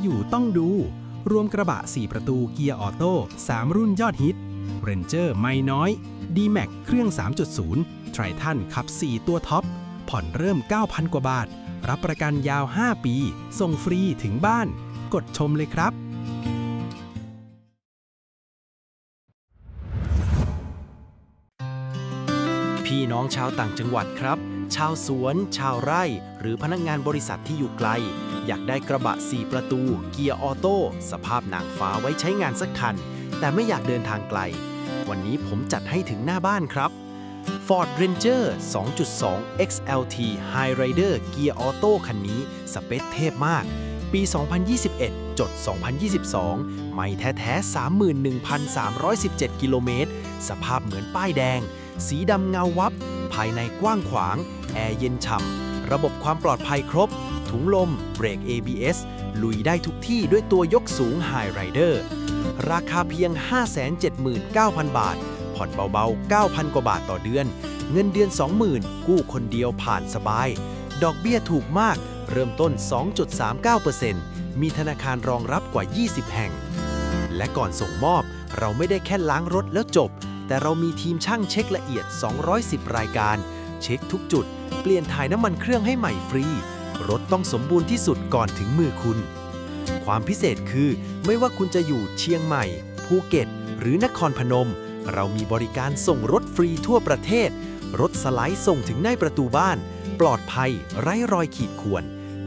อยู่ต้องดู รวมกระบะ 4 ประตูเกียร์ออโต้ 3 รุ่นยอดฮิต Ranger ไม่น้อย D-Max เครื่อง 3.0 Triton ขับ 4 ตัวท็อป ผ่อนเริ่ม 9,000 กว่าบาท รับประกันยาว 5 ปี ส่งฟรีถึงบ้าน กดชมเลยครับพี่น้องชาวต่างจังหวัดครับ ชาวสวน ชาวไร่ หรือพนักงานบริษัทที่อยู่ไกล อยากได้กระบะ 4 ประตู เกียร์ออโต้ สภาพนังฟ้าไว้ใช้งานสักคัน แต่ไม่อยากเดินทางไกล วันนี้ผมจัดให้ถึงหน้าบ้านครับ Ford Ranger 2.2 XLT High Rider เกียร์ออโต้คันนี้สเปคเทพมาก ปี 2021 จด 2022 ไม่แท้ๆ 31,317 กิโลเมตร สภาพเหมือนป้ายแดง สีดำเงาวับ ภายในกว้างขวาง แอร์เย็นฉ่ำ ระบบความปลอดภัยครบ ถุงลม เบรก ABS ลุยได้ทุกที่ด้วยตัวยกสูง High Rider ราคาเพียง 579,000 บาท ผ่อนเบาๆ 9,000 กว่าบาทต่อเดือน เงินเดือน 20,000 กู้คนเดียวผ่านสบาย ดอกเบี้ยถูกมาก เริ่มต้น 2.39%มีธนาคารรองรับกว่า 20 แห่ง และก่อนส่งมอบ เราไม่ได้แค่ล้างรถแล้วจบ แต่เรามีทีมช่างเช็คละเอียด 210 รายการ เช็คทุกจุด เปลี่ยนถ่ายน้ำมันเครื่องให้ใหม่ฟรี รถต้องสมบูรณ์ที่สุดก่อนถึงมือคุณ ความพิเศษคือไม่ว่าคุณจะอยู่เชียงใหม่ ภูเก็ต หรือนครพนม เรามีบริการส่งรถฟรีทั่วประเทศ รถสไลด์ส่งถึงหน้าประตูบ้าน ปลอดภัย ไร้รอยขีดข่วน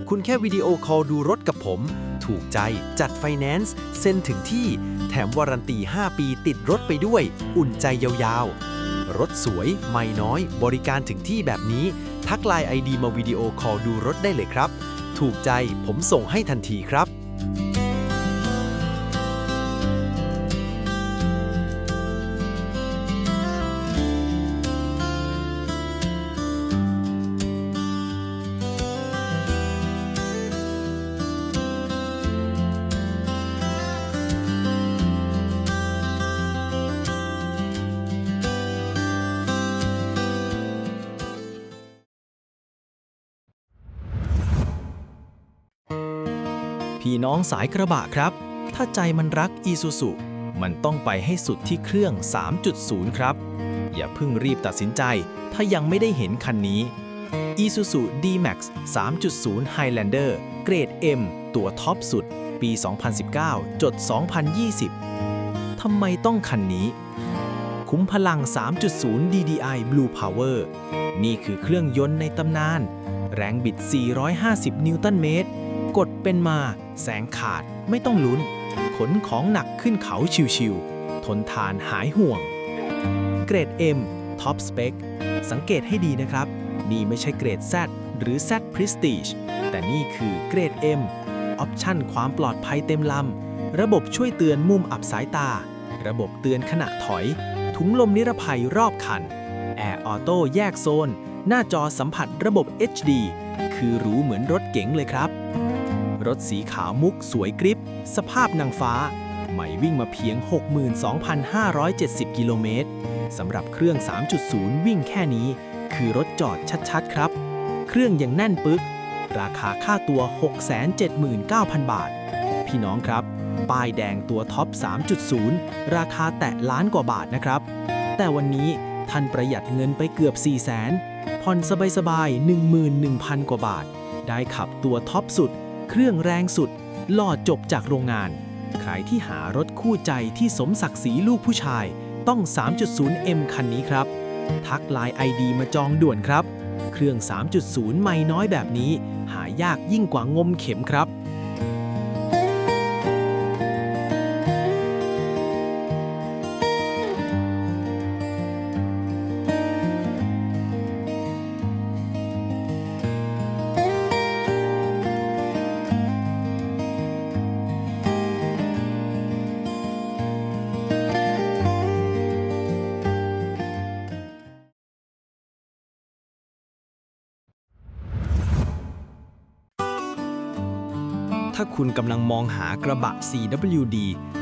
คุณแค่วิดีโอคอลดูรถกับผม ถูกใจจัดไฟแนนซ์เซ็นถึงที่ แถมวารันตี 5 ปีติดรถไปด้วย อุ่นใจยาวๆ รถสวย ไม่น้อย บริการถึงที่แบบนี้ ทักไลน์ไอดีมาวิดีโอคอลดูรถได้เลยครับ ถูกใจผมส่งให้ทันทีครับ พี่น้องสายกระบะครับ ถ้าใจมันรักอีซูซุมันต้องไปให้สุดที่เครื่อง 3.0 ครับ อย่าเพิ่งรีบตัดสินใจ ถ้ายังไม่ได้เห็นคันนี้ Isuzu D-Max 3.0 Highlander เกรด M ตัวท็อปสุด ปี 2019 จด 2020 ทำไมต้องคันนี้ คุ้มพลัง 3.0 DDI Blue Power นี่คือเครื่องยนต์ในตำนาน แรงบิด 450 นิวตันเมตร กดเป็นมา แสงขาดไม่ต้องลุ้น ขนของหนักขึ้นเขาชิวๆทนทานหายห่วง เกรด M Top Spec สังเกตให้ดีนะครับ นี่ไม่ใช่เกรด Z หรือ Z Prestige แต่นี่คือเกรด M ออปชั่นความปลอดภัยเต็มลำ ระบบช่วยเตือนมุมอับสายตา ระบบเตือนขณะถอย ถุงลมนิรภัยรอบคัน แอร์ออโต้แยกโซน หน้าจอสัมผัสระบบ HD คือหรู้เหมือนรถเก๋งเลยครับ รถสีขาวมุกสวยกริบ สภาพนางฟ้า ใหม่วิ่งมาเพียง 62,570 กิโลเมตรสำหรับเครื่อง 3.0 วิ่งแค่นี้ คือรถจอดชัดๆ ครับ เครื่องยังแน่นปึก ราคาค่าตัว 679,000 บาท พี่น้องครับ ป้ายแดงตัวท็อป 3.0 ราคาแตะล้านกว่าบาทนะครับ แต่วันนี้ท่านประหยัดเงินไปเกือบ 4 0 0 0 0 0ผ่อนสบายๆ 11,000 กว่าบาท ได้ขับตัวท็อปสุด เครื่องแรงสุดหล่อจบจากโรงงานใครที่หารถคู่ใจที่สมศักดิ์ศรีลูกผู้ชายต้อง 3.0M คันนี้ครับ ทักไลน์ ID มาจองด่วนครับ เครื่อง 3.0 ไม่น้อยแบบนี้ หายากยิ่งกว่างมเข็มครับาคุณกำลังมองหากระบะ CWD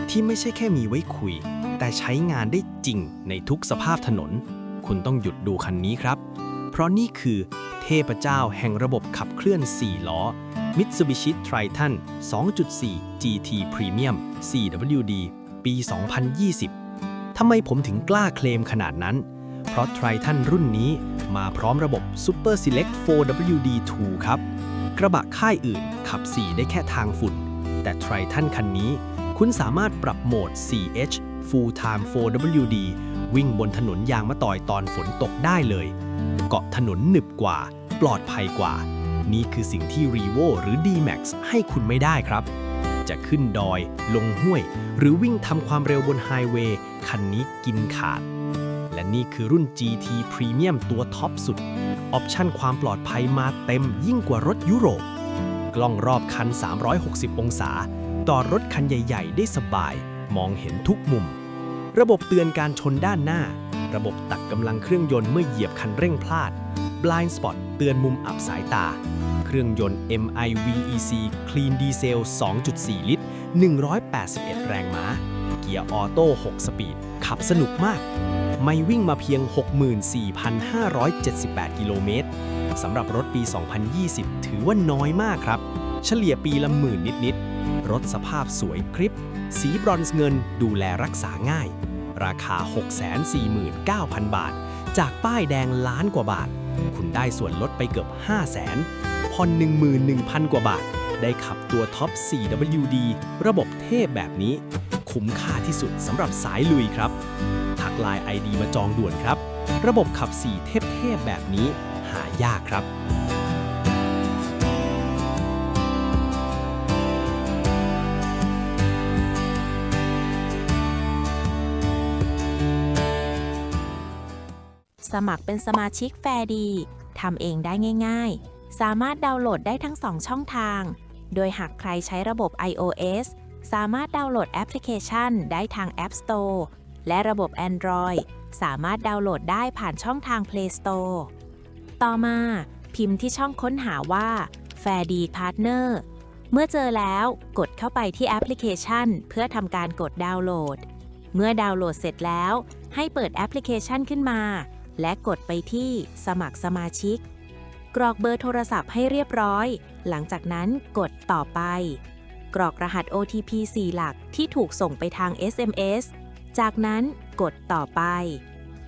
ที่ไม่ใช่แค่มีไว้คุย แต่ใช้งานได้จริงในทุกสภาพถนน คุณต้องหยุดดูคันนี้ครับ เพราะนี่คือเทพเจ้าแห่งระบบขับเคลื่อน 4 ล้อ Mitsubishi Triton 2.4 GT Premium CWD ปี 2020 ทำไมผมถึงกล้าเคลมขนาดนั้น เพราะ Triton รุ่นนี้มาพร้อมระบบ Super Select 4WD2 ครับ กระบะค่ายอื่นขับ 4 ได้แค่ทางฝุ่น แต่ Triton คันนี้ คุณสามารถปรับโหมด 4H Full Time 4WD วิ่งบนถนนยางมะตอยตอนฝนตกได้เลย เกาะถนนหนึบกว่า ปลอดภัยกว่า นี่คือสิ่งที่ Revo หรือ D-Max ให้คุณไม่ได้ครับ จะขึ้นดอย ลงห้วย หรือวิ่งทำความเร็วบนไฮเวย์คันนี้กินขาด และนี่คือรุ่น GT Premium ตัวท็อปสุด ออปชั่นความปลอดภัยมาเต็มยิ่งกว่ารถยุโรป กล้องรอบคัน 360 องศา ต่อรถคันใหญ่ๆ ได้สบาย มองเห็นทุกมุม ระบบเตือนการชนด้านหน้า ระบบตักกำลังเครื่องยนต์เมื่อเหยียบคันเร่งพลาด Blind Spot เตือนมุมอับสายตา เครื่องยนต์ MIVEC Clean Diesel 2.4 ลิตร 181 แรงม้า เกียร์ออโต้ 6 สปีด ขับสนุกมาก ไม่วิ่งมาเพียง 64,578 กิโลเมตรสำหรับรถปี 2020 ถือว่าน้อยมากครับ เฉลี่ยปีละหมื่นนิดๆ รถสภาพสวยคลิป สีบรอนซ์เงินดูแลรักษาง่าย ราคา 649,000 บาท จากป้ายแดงล้านกว่าบาท คุณได้ส่วนลดไปเกือบ 500,000ผ่อน11,000 กว่าบาท ได้ขับตัวท็อป 4WD ระบบเทพแบบนี้ คุ้มค่าที่สุดสำหรับสายลุยครับ ทักไลน์ ID มาจองด่วนครับ ระบบขับ4เทพๆแบบนี้หายากครับสมัครเป็นสมาชิกแฟร์ดีทำเองได้ง่าย ๆ สามารถดาวน์โหลดได้ทั้ง 2 ช่องทาง โดยหากใครใช้ระบบ iOS สามารถดาวน์โหลดแอปพลิเคชันได้ทาง App Store และระบบ Android สามารถดาวน์โหลดได้ผ่านช่องทาง Play Store ต่อมาพิมพ์ที่ช่องค้นหาว่า f a i r d Partner เมื่อเจอแล้วกดเข้าไปที่แอปพลิเคชัน เพื่อทำการกดดาวน์โหลด เมื่อดาวน์โหลดเสร็จแล้ว ให้เปิดแอปพลิเคชันขึ้นมา และกดไปที่สมัครสมาชิก กรอกเบอร์โทรศัพท์ให้เรียบร้อย หลังจากนั้นกดต่อไป กรอกรหัส OTP 4 หลักที่ถูกส่งไปทาง SMS จากนั้นกดต่อไป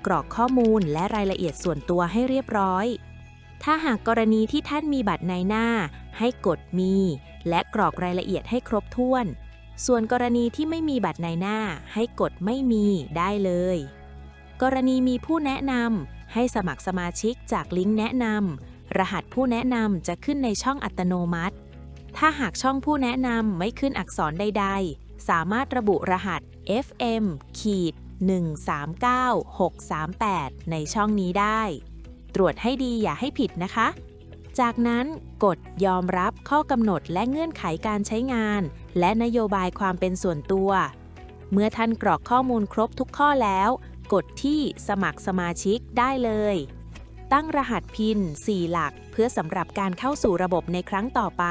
กรอกข้อมูลและรายละเอียดส่วนตัวให้เรียบร้อย ถ้าหากกรณีที่ท่านมีบัตรในหน้า ให้กดมี และกรอกรายละเอียดให้ครบถ้วน ส่วนกรณีที่ไม่มีบัตรในหน้า ให้กดไม่มีได้เลย กรณีมีผู้แนะนำให้สมัครสมาชิกจากลิงก์แนะนำรหัสผู้แนะนำจะขึ้นในช่องอัตโนมัติ ถ้าหากช่องผู้แนะนำไม่ขึ้นอักษรใด ๆ สามารถระบุรหัส FM ขีด139638 ในช่องนี้ได้ ตรวจให้ดีอย่าให้ผิดนะคะ จากนั้นกดยอมรับข้อกำหนดและเงื่อนไขการใช้งาน และนโยบายความเป็นส่วนตัว เมื่อท่านกรอกข้อมูลครบทุกข้อแล้ว กดที่สมัครสมาชิกได้เลย ตั้งรหัสพิน 4 หลัก เพื่อสำหรับการเข้าสู่ระบบในครั้งต่อไป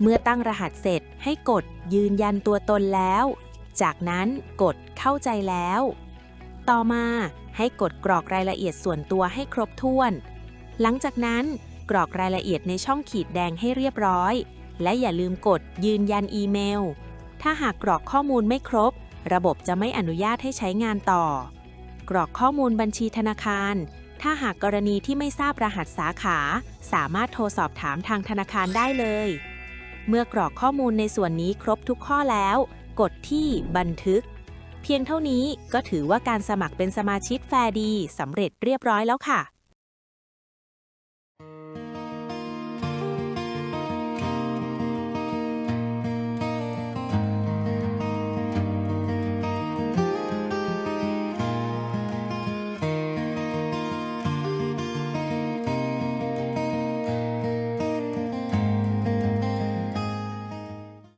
เมื่อตั้งรหัสเสร็จให้กดยืนยันตัวตนแล้ว จากนั้นกดเข้าใจแล้ว ต่อมาให้กดกรอกรายละเอียดส่วนตัวให้ครบถ้วน หลังจากนั้นกรอกรายละเอียดในช่องขีดแดงให้เรียบร้อย และอย่าลืมกดยืนยันอีเมล ถ้าหากกรอกข้อมูลไม่ครบ ระบบจะไม่อนุญาตให้ใช้งานต่อ กรอกข้อมูลบัญชีธนาคาร ถ้าหากกรณีที่ไม่ทราบรหัสสาขา สามารถโทรสอบถามทางธนาคารได้เลย เมื่อกรอกข้อมูลในส่วนนี้ครบทุกข้อแล้ว กดที่บันทึก เพียงเท่านี้ก็ถือว่าการสมัครเป็นสมาชิกแฟร์ดีสำเร็จเรียบร้อยแล้วค่ะ